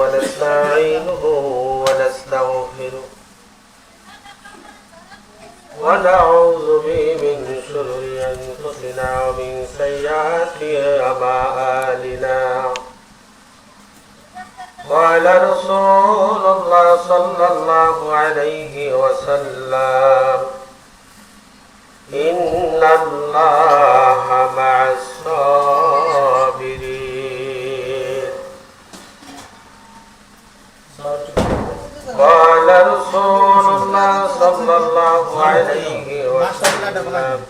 ونستعينه ونستغفره ونعوذ به من شرور أنفسنا ومن سيئات أعمالنا قال رسول الله صلى الله عليه وسلم إن الله مع الصابرين قال رسول الله صلى الله عليه وسلم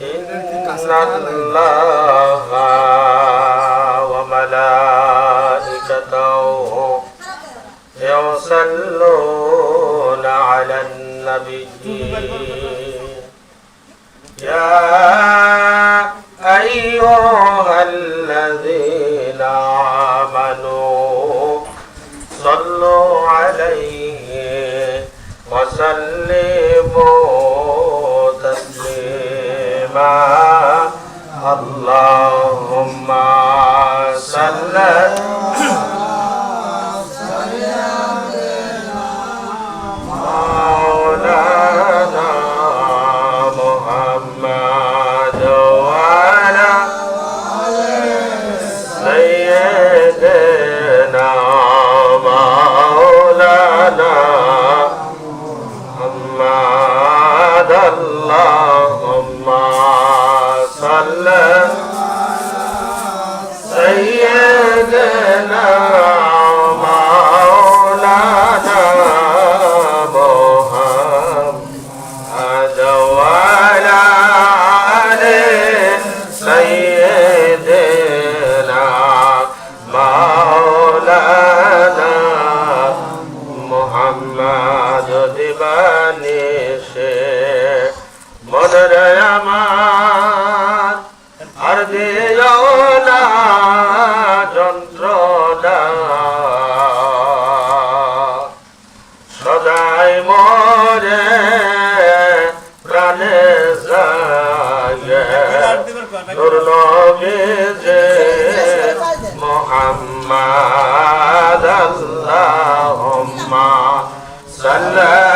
إن الله وملائكته يصلون على النبي. يا أيها وسلموا تسليما سيدنا তোর নবী যে মোহাম্মদ আল্লাহুম্মা সাল্লাল্লাহু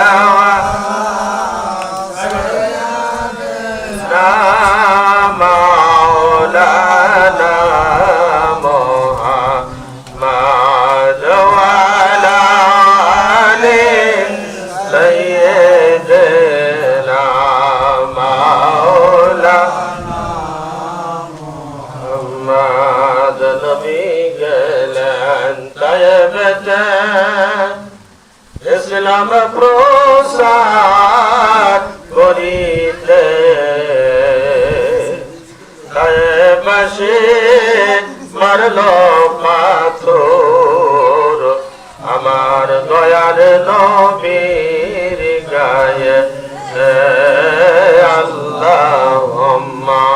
ইসলাম প্রসার করিতে। তায়েবাসে মারল পাথর আমার দয়ার নবীর গায়ে। আল্লাহুম্মা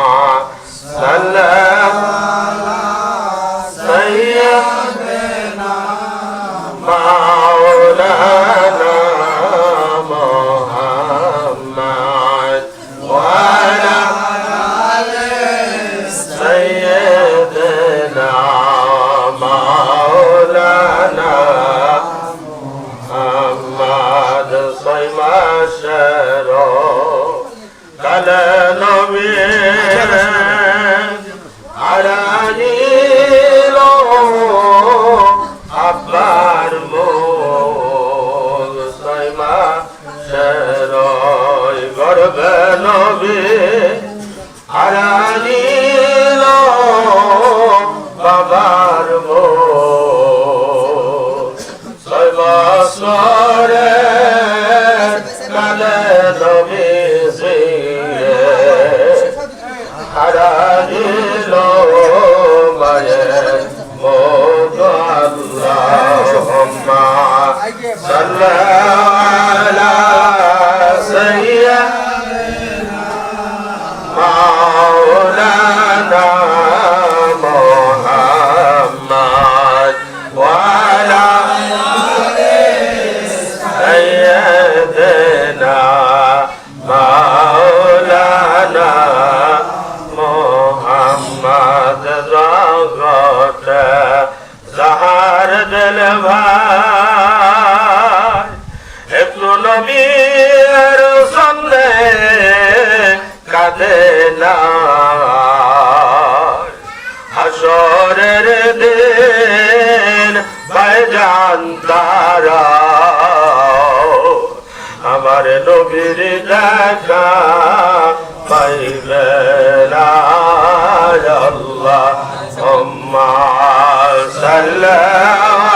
মুখের দেখা পাইবে না আল্লাহ সাল্লাহ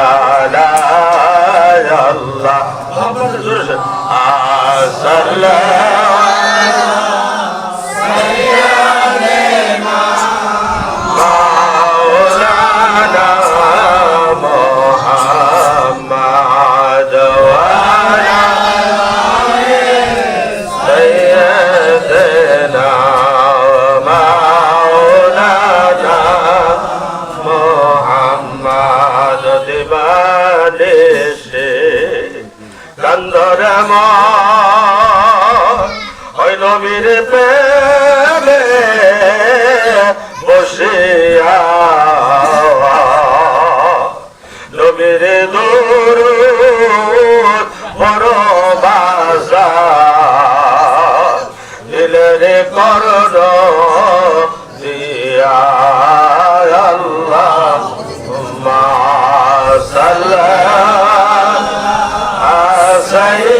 আল্লাহ আপনাদের প্রেমে বসিয়া নবীর দূর বড় বাসা দিলের করণ দিয়া আল্লাহ সাল্লাহ আসাই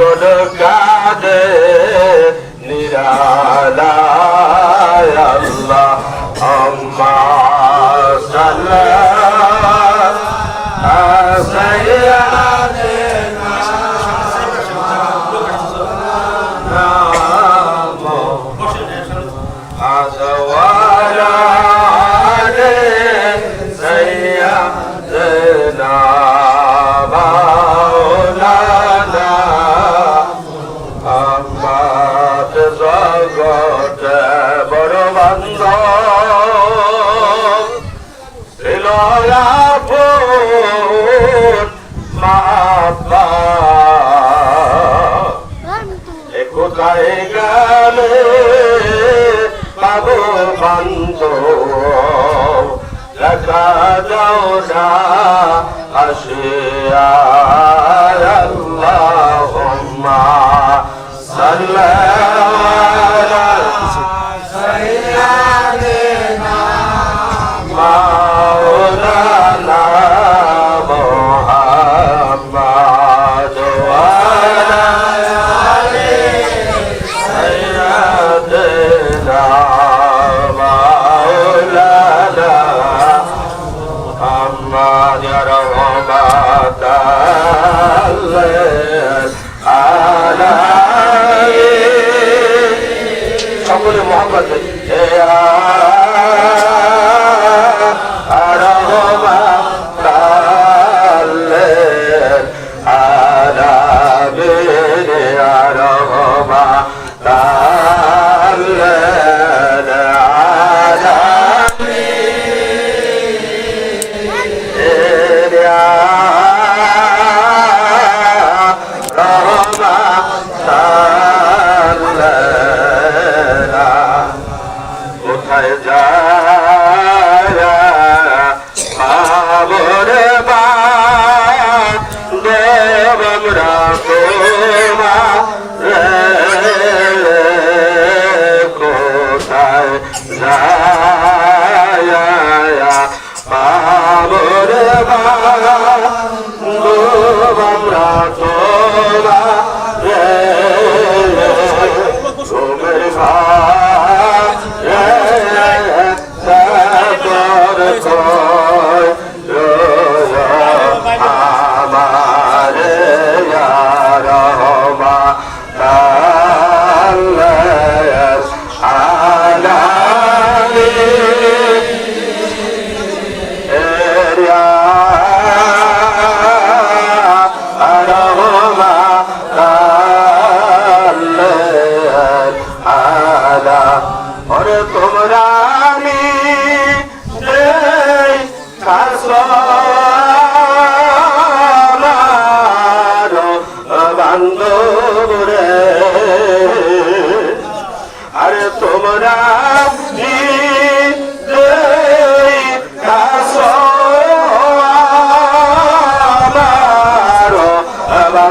পাগল কাদে নিরালা আল্লাহ আম্মা সাল্লাহ প্রাণে পাবো বান্ধ রাখা যাও না আসে আল্লাহুম্মা সাল্লাল্লাহু আলা সকলে মোহাম্মদ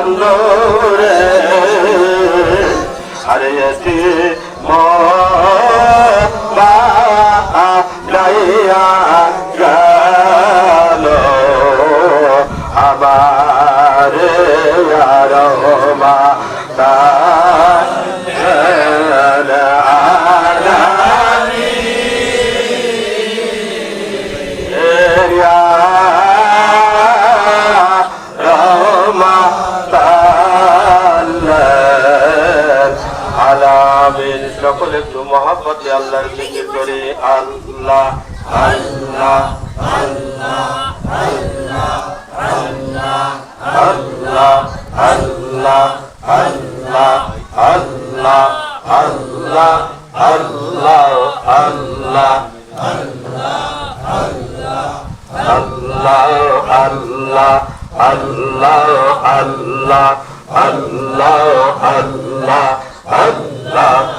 বন্ধ রে। হারিয়েছি মন মহাপতে আল্লাহর জিকির করে আল্লাহ আল্লাহ আল্লাহ আল্লাহ আল্লাহ আল্লাহ আল্লাহ আল্লাহ আল্লাহ আল্লাহ আল্লাহ আল্লাহ আল্লাহ আল্লাহ আল্লাহ আল্লাহ আল্লাহ আল্লাহ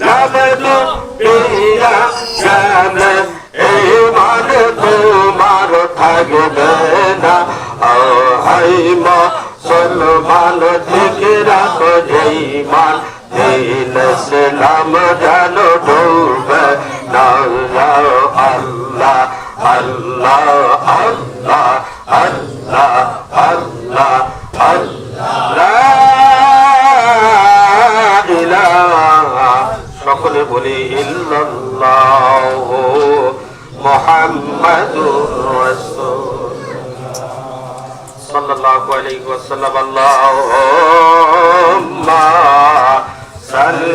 নামদ পিয়া জান এই মান তোমার থাকবে না ও হাই মুসলমান থেকে রাখো যেই মান দিন সে নাম জানো ডুবে না আল্লাহ আল্লাহ আল্লাহ আল্লাহ আল্লাহ বলি ইল্লাল্লাহ মুহাম্মাদুর রাসূল সাল্লাল্লাহু আলাইহি ওয়াসাল্লাম আল্লাহুম্মা সাল্লি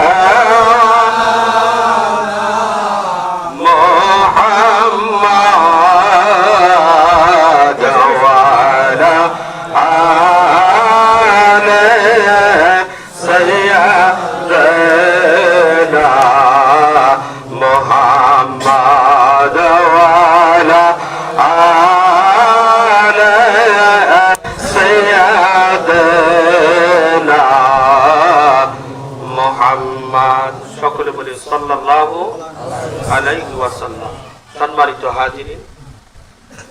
সম্মানিত হাজিরিন,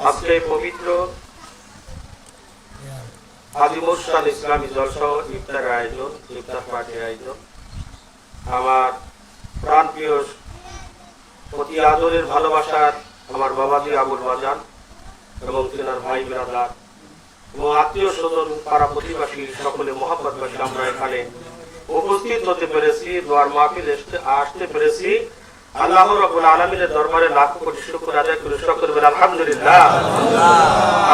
আজকে পবিত্র হাজি মুরসাদ ইসলামী জলসহ ইফতার আয়োজন, ইফতার পার্টির আয়োজন। আমার প্রাণপ্রিয় অতি আদরের ভালোবাসার আমার বাবাজি আবুল বাজান এবং তেনার ভাই বিরাদার এবং আত্মীয় স্বজন, পাড়া প্রতিবাসী সকলে মোহাম্মদবাসী আমরা এখানে উপস্থিত হতে পেরেছি, দোয়ার মাহফিল আসতে পেরেছি। আল্লাহ বলে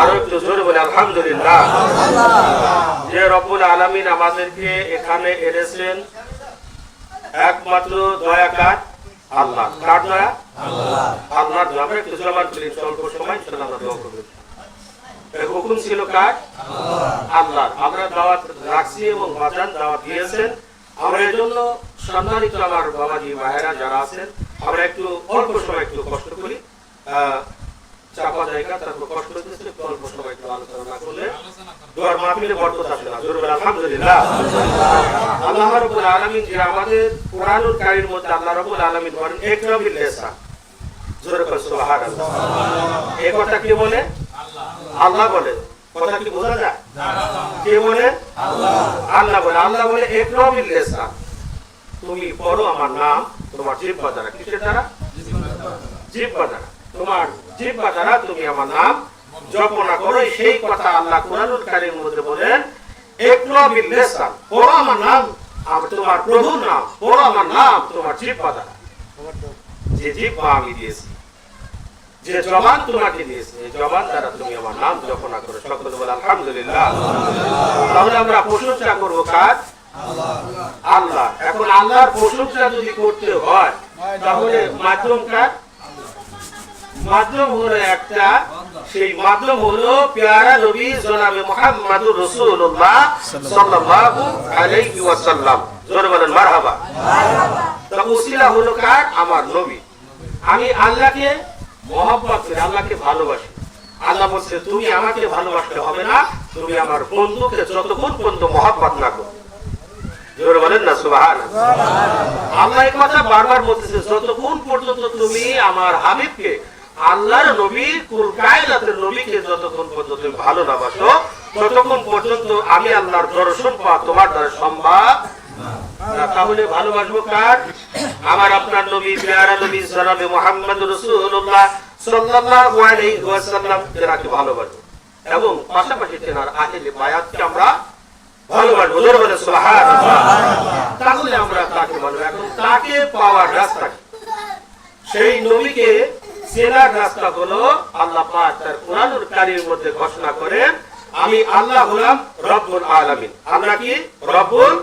আরও যে আমাদেরকে এখানে এনেছেন, একমাত্র আমরা হুকুম ছিল আল্লাহ দাওয়াত রাখছি এবং দাওয়াত দিয়েছেন। আমরা এই জন্য আমার বাবাজি ভাইয়েরা যারা আছেন, আমরা একটু অল্প সময় একটু কষ্ট করি। চাপা জায়গা তারপর কষ্ট একটু অল্প সময় একটু আলোচনা করলে না। আল্লাহ মধ্যে আল্লাহ বলে? আল্লাহ বলে। কথা কি বোঝা যায়? কে বলে? আল্লাহ বলে। আল্লাহ বলে একরবিল লিসান তুমি পড়ো আমার নাম, তোমার জিহ্বা দ্বারা। কিসের দ্বারা? জিহ্বা দ্বারা। তোমার জিহ্বা দ্বারা তুমি আমার নাম জপনা করো। সেই কথা আল্লাহ কোরআনুল কারীমের মধ্যে বলেন একরবিল লিসান পড়ো আমার নাম আমার তোমার প্রভুর নাম। পড়ো আমার নাম, তোমার জিহ্বা দ্বারা। যে জিহ্বা আমি দিয়েছি যে জবান তোমাকে দিয়েছে জবান দ্বারা তুমি আমার নাম করো, সকল বলে আলহামদুলিল্লাহ। তাহলে আমরা প্রশংসা করব কাজ আল্লাহ। এখন আল্লাহর প্রশংসা যদি করতে হয়, তাহলে মাধ্যম কাজ মাধ্যম হলো একটা, সেই মাধ্যম হলো পেয়ারা নবী জনাবে মুহাম্মাদুর রাসূলুল্লাহ সাল্লাল্লাহু আলাইহি ওয়াসাল্লাম। জোরে বলেন, মারহাবা। তা হলো কার? আমার নবী। আমি আল্লাহকে মহব্বত করি আল্লাহকে ভালোবাসি। আল্লাহ বলছে, তুমি আমাকে ভালোবাসতে হবে না। তুমি আমার বন্ধুকে যতক্ষণ পর্যন্ত মহব্বত না করো। আল্লাহ নবী কুল যতক্ষণ পর্যন্ত তুমি ভালো না বাসো, ততক্ষণ পর্যন্ত আমি আল্লাহর দর্শন পাওয়া তোমার দ্বারা সম্ভব। তাহলে ভালোবাসবো কার? আমার আপনার নবী নবী মোহাম্মদ রসুল্লাহ সাল্লাল্লাহু আলাইহি ওয়াসাল্লাম ভালোবাসবো। এবং পাশাপাশি আহলে বায়াতকে আমরা ভালোবাসবো। বলে সুবহানাল্লাহ। তাহলে আমরা তাকে এখন তাকে পাওয়ার রাস্তা সেই নবীকে চেনার রাস্তা হলো আল্লাহ পাক তার কোরআনুল কারীমের মধ্যে ঘোষণা করেন আমি আল্লাহ হলাম রব্বুল আলামিন। আমরা কি? রব্বুল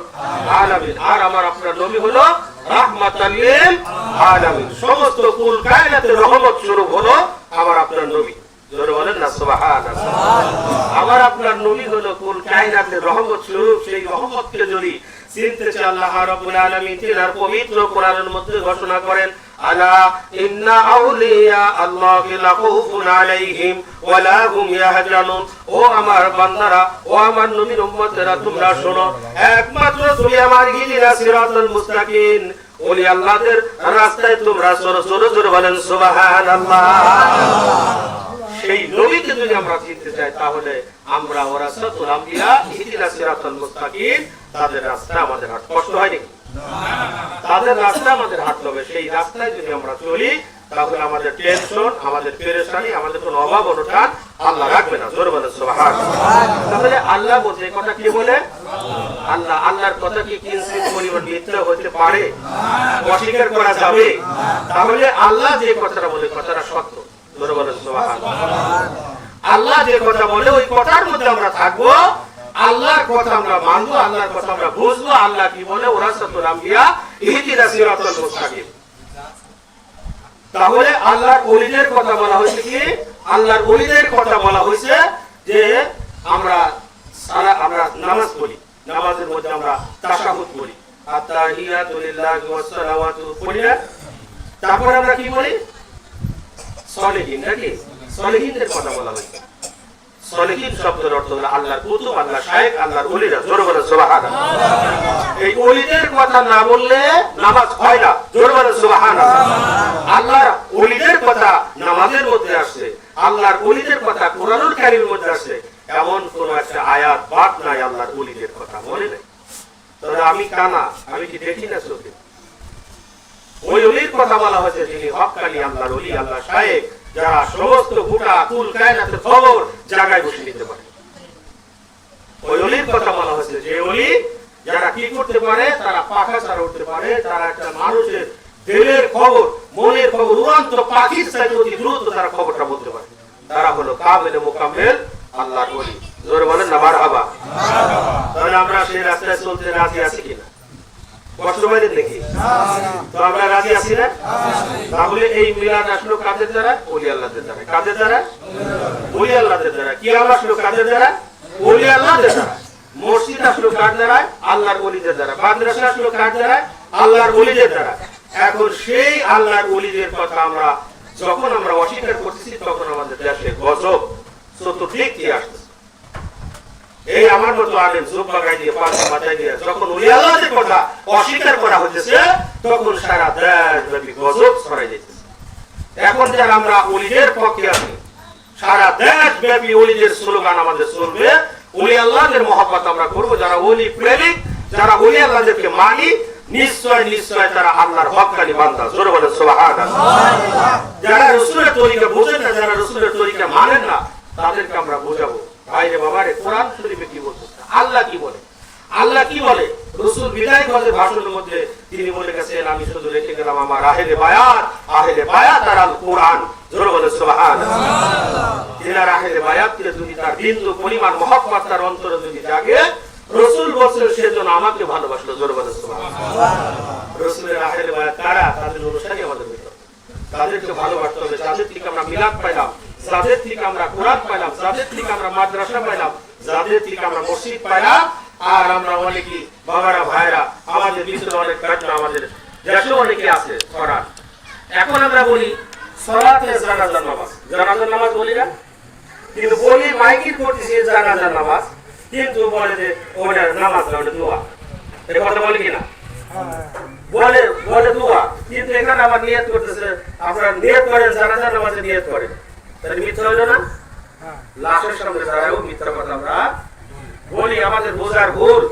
আলামিন। আর আমার আপনার নবী হলো রাহমাতাল লিল আলামিন। সমস্ত কুল কায়নাতের রহমত স্বরূপ হলো আমার আপনার নবী। জোরে বলেন না সুবহানাল্লাহ। আমার আপনার নবী হলো কুল কায়নাতের রহমত স্বরূপ। সেই রহমতকে যদি চিনতে আল্লাহ। রাব্বুল আলামিন তিনার পবিত্র কোরআনের মধ্যে ঘোষণা করেন আলা ইন্না আউলিয়া আল্লাহি লাখাউফুন আলাইহিম ওয়ালা হুম ইয়াহজানুন ও আমার বান্দারা ও আমার নবীর উম্মতেরা তোমরা শোনো একমাত্র তুমি আমার হিদিনা সিরাতাল মুস্তাকিম ওলি আল্লাহদের রাস্তায় তোমরা সরো সরো জোরে বলেন সুবহানাল্লাহ সেই নবীকে যদি আমরা চিনতে চাই, তাহলে আমরা ওরা সতুল আম্বিয়া তাদের রাস্তা আমাদের হাট কষ্ট হয় নাকি তাদের রাস্তা আমাদের হাঁটতে হবে। সেই রাস্তায় যদি আমরা চলি, তাহলে আমাদের টেনশন আমাদের পেরেশানি, আমাদের কোনো অভাব অনুঠান আল্লাহ রাখবে না। জোর বলে তাহলে আল্লাহ বলছে কথা কি বলে? আল্লাহ, আল্লাহর কথা কি কিঞ্চিত পরিমাণ মিথ্যা হতে পারে? অস্বীকার করা যাবে? তাহলে আল্লাহ যে কথাটা বলে, কথাটা সত্য। আল্লাহ। যে কথা বলে ওই কথার মধ্যে আমরা থাকব। আল্লাহর কথা আমরা মানবো আল্লাহর কথা আমরা বুঝব। আল্লাহ কি বলে? ওরা সতুল আম্বিয়া ইহদিনা সিরাতাল মুস্তাকিম। তাহলে আল্লাহর ওলিদের কথা বলা হয়েছে কি? আল্লাহর ওলিদের কথা বলা হয়েছে যে আমরা সারা আমরা নামাজ পড়ি। নামাজের মধ্যে আমরা তাশাহুদ পড়ি। লিল্লাহি ওয়াস সালাওয়াতু পড়ি না? তারপরে আমরা কি বলি? সলিহিন, নাকি? সলিহিনদের কথা বলা হয়েছে। সলিহিন শব্দের অর্থ হলো আল্লাহর আল্লাহ আল্লাহর ওলিরা এই ওলিদের কথা না বললে নামাজ হয় না আল্লাহর ওলিদের কথা নামাজের মধ্যে আসছে, আল্লাহর ওলিদের কথা কোরআনুল কারীমের মধ্যে আসছে। এমন কোন একটা আয়াত বাদ নাই আল্লাহর ওলিদের কথা, মনে নেই? তবে আমি কানা, আমি কি দেখি না চোখে? তারা একটা মানুষের দিলের খবর, মনের খবর, উড়ান্ত পাখির তারা খবরটা বলতে পারে। তারা হলো কামেল মোকাম্মেল আল্লাহর অলি। জোরে বলেন না, মারহাবা। তাহলে আমরা সেই রাস্তায় চলতে রাজি আছি কিনা? কষ্ট পাইলেন তো আমরা রাজি আছি না? তাহলে এই মিলাদ আসলো কাদের দ্বারা? ওলি আল্লাহদের দ্বারা। কাদের দ্বারা? ওলি আল্লাহদের দ্বারা। কি আল্লাহ আসলো কাদের দ্বারা? ওলি আল্লাহদের দ্বারা। মসজিদ আসলো কার দ্বারা? আল্লাহর ওলিদের দ্বারা। মাদ্রাসা আসলো কার দ্বারা? আল্লাহর ওলিদের দ্বারা। এখন সেই আল্লাহর ওলিদের কথা আমরা, যখন আমরা অস্বীকার করতেছি, তখন আমাদের দেশে গজব। চতুর্দিক দিয়ে আসতেছে? এই আমার মতো আলেম জুব বাগাই দিয়ে পাঁচটা মাথায় দিয়ে, যখন উলি আল্লাহদের কথা অস্বীকার করা হচ্ছে তখন সারা দেশ ব্যাপী গজব ছড়াই যেতেছে এখন যারা আমরা উলিদের পক্ষে আছি, সারা দেশ ব্যাপী উলিদের স্লোগান আমাদের চলবে উলি আল্লাহদের মহব্বত আমরা করব, যারা উলি প্রেমিক, যারা উলি আল্লাহদেরকে মানি, নিশ্চয় নিশ্চয় তারা আল্লাহর হকানি বান্দা। জোরে বলে সুবহানাল্লাহ। যারা রসুলের তরিকা বোঝেন না, যারা রসুলের তরিকা মানেন না, তাদেরকে আমরা বোঝাবো। ভাইরে বাবারে কোরআন শরীফে কি বলছে? আল্লাহ কি বলে? আল্লাহ কি বলে? রসুল বিদায় করে ভাষণের মধ্যে তিনি বলে কোরআন। তার অন্তরে যদি জাগে, রসুল বলছেন সেজন্য আমাকে ভালোবাসলো। জোরে বলে রসুলের আহেলে বায়াত তাদের অনুসারী আমাদের ভিতর। তাদেরকে ভালোবাসতে হবে। যাদের থেকে আমরা মিলাদ পাইলাম যাদের থেকে আমরা কোরআন পাইলাম, যাদের থেকে আমরা মাদ্রাসা পাইলাম, যাদের থেকে আমরা মসজিদ পাইলাম, আর আমরা অনেকে বাবারা ভাইরা আমাদের ভিতরে অনেক ঘটনা আমাদের দেশে অনেকে আছে করার। এখন আমরা বলি সলাতে জানাজার নামাজ। জানাজার নামাজ বলি না? কিন্তু বলি মাইকির করতেছি জানাজার নামাজ, কিন্তু বলে যে ওটা নামাজ না ওটা দোয়া। কথা বলি কিনা? বলে বলে দোয়া। কিন্তু এখানে আবার নিয়ত করতেছে, আপনারা নিয়ত করেন, জানাজার নামাজে নিয়ত করেন। তাহলে মিথ্যা হইল না? লাশের সামনে দাঁড়াও মিথ্যা কথা আমরা বলি, আমাদের বোঝার ভুল।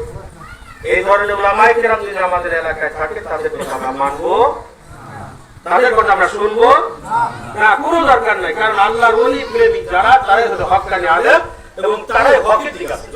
এই ধরনের ওলামাই কেরাম যদি আমাদের এলাকায় থাকে, তাদের কথা আমরা মানবো। তাদের কথা আমরা শুনব। না, কোনো দরকার নাই, কারণ আল্লাহর ওলি, প্রেমিক যারা তারাই হলো হকানি আলেম এবং তারাই হকের দিক আছে।